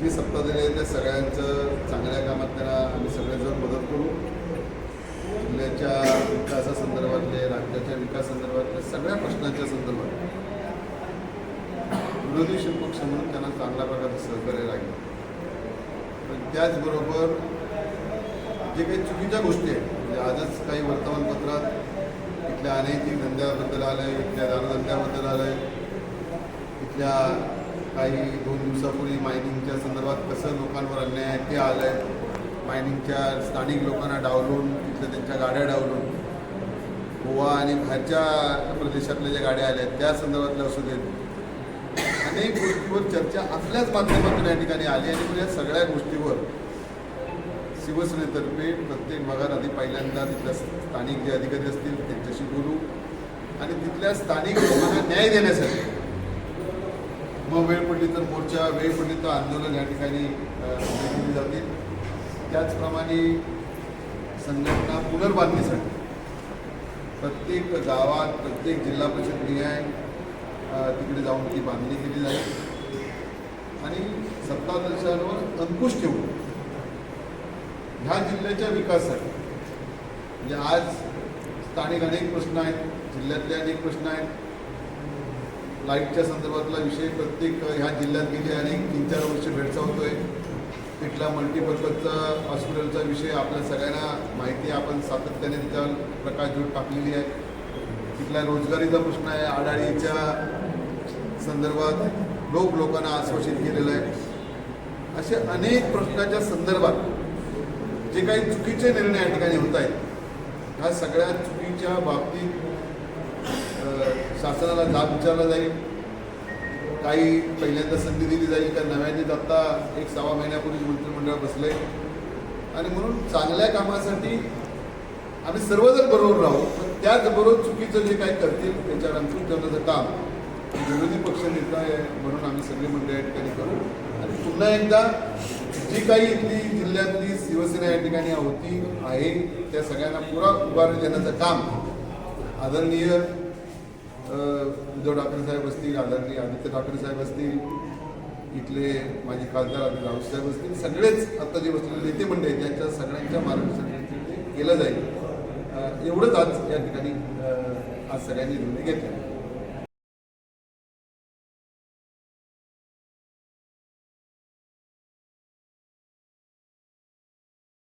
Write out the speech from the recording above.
जी सत्ताधारी आहे त्या सगळ्यांचं चांगल्या कामात त्यांना आम्ही सगळेजण मदत करू. जिल्ह्याच्या विकासासंदर्भातले राज्याच्या विकासासंदर्भातले सगळ्या प्रश्नांच्या संदर्भात विरोधी शिल्पक्ष म्हणून त्यांना चांगल्या प्रकारचं सहकार्य लागेल. पण त्याचबरोबर जे काही चुकीच्या गोष्टी आहेत म्हणजे आजच काही वर्तमानपत्रात इथल्या अनैतिक धंद्याबद्दल आलं आहे इथल्या दारूधंद्याबद्दल आलं आहे इथल्या काही दोन दिवसापूर्वी मायनिंगच्या संदर्भात कसं लोकांवर अन्याय आहे ते आलं आहे मायनिंगच्या स्थानिक लोकांना डावलून तिथल्या त्यांच्या गाड्या डावलून गोवा आणि बाहेरच्या प्रदेशातल्या ज्या गाड्या आल्या आहेत त्या संदर्भातल्या असू देत अनेक गोष्टीवर चर्चा आपल्याच माध्यमातून या ठिकाणी आली आणि या सगळ्या गोष्टीवर शिवसेनेतर्फे प्रत्येक भागात आधी पहिल्यांदा तिथल्या स्थानिक जे अधिकारी असतील त्यांच्याशी बोलू आणि तिथल्या स्थानिक लोकांना न्याय देण्यासाठी मग वेळ पडली तर मोर्चा वेळ पडली तर आंदोलन या ठिकाणी दिली केली जातील. त्याचप्रमाणे संघटना पुनर्बांधणीसाठी प्रत्येक गावात प्रत्येक जिल्हा परिषद निहाय तिकडे जाऊन ती बांधणी केली जाईल. आणि सत्तादर्शांवर अंकुश ठेवून ह्या जिल्ह्याच्या विकासासाठी म्हणजे आज स्थानिक अनेक प्रश्न आहेत जिल्ह्यातले अनेक प्रश्न आहेत लाईटच्या संदर्भातला विषय प्रत्येक ह्या जिल्ह्यात गेले अनेक तीन चार वर्ष भेडसावतोय. तिथला मल्टीपर्पजचा हॉस्पिटलचा विषय आपल्या सगळ्यांना माहिती आपण सातत्याने त्याच्यावर प्रकाश जोड टाकलेली आहे. तिथला रोजगारीचा प्रश्न आहे. आडाळीच्या संदर्भात लोक लोकांना आश्वासित केलेलं आहे. असे अनेक प्रश्नाच्या संदर्भात जे काही चुकीचे निर्णय या ठिकाणी होत आहेत ह्या सगळ्या चुकीच्या बाबतीत शासनाला जाब विचारला जाईल. काही पहिल्यांदा संधी दिली जाईल का नव्यानेच आत्ता एक सहा महिन्यापूर्वी मंत्रिमंडळ बसले आणि म्हणून चांगल्या कामासाठी आम्ही सर्वजण बरोबर राहू पण त्याचबरोबर चुकीचं जे काही करतील त्याच्यावर आमचं करण्याचं काम विरोधी पक्ष नेता आहे म्हणून आम्ही सगळे मंडळ या ठिकाणी करू. आणि पुन्हा एकदा जी काही इथली जिल्ह्यातली शिवसेना या ठिकाणी होती आहे त्या सगळ्यांना पुरा उभारणी देण्याचं काम आदरणीय उद्धव ठाकरे साहेब असतील आदरणीय आदित्य ठाकरे साहेब असतील इथले माझे खासदार आदित्य राऊत साहेब असतील सगळेच आता जे बसलेले नेते मंडळी आहेत त्यांच्या सगळ्यांच्या मार्गदर्शनाखाली ते केलं जाईल. एवढंच आज या ठिकाणी आज सगळ्यांनी निर्णय घेतला.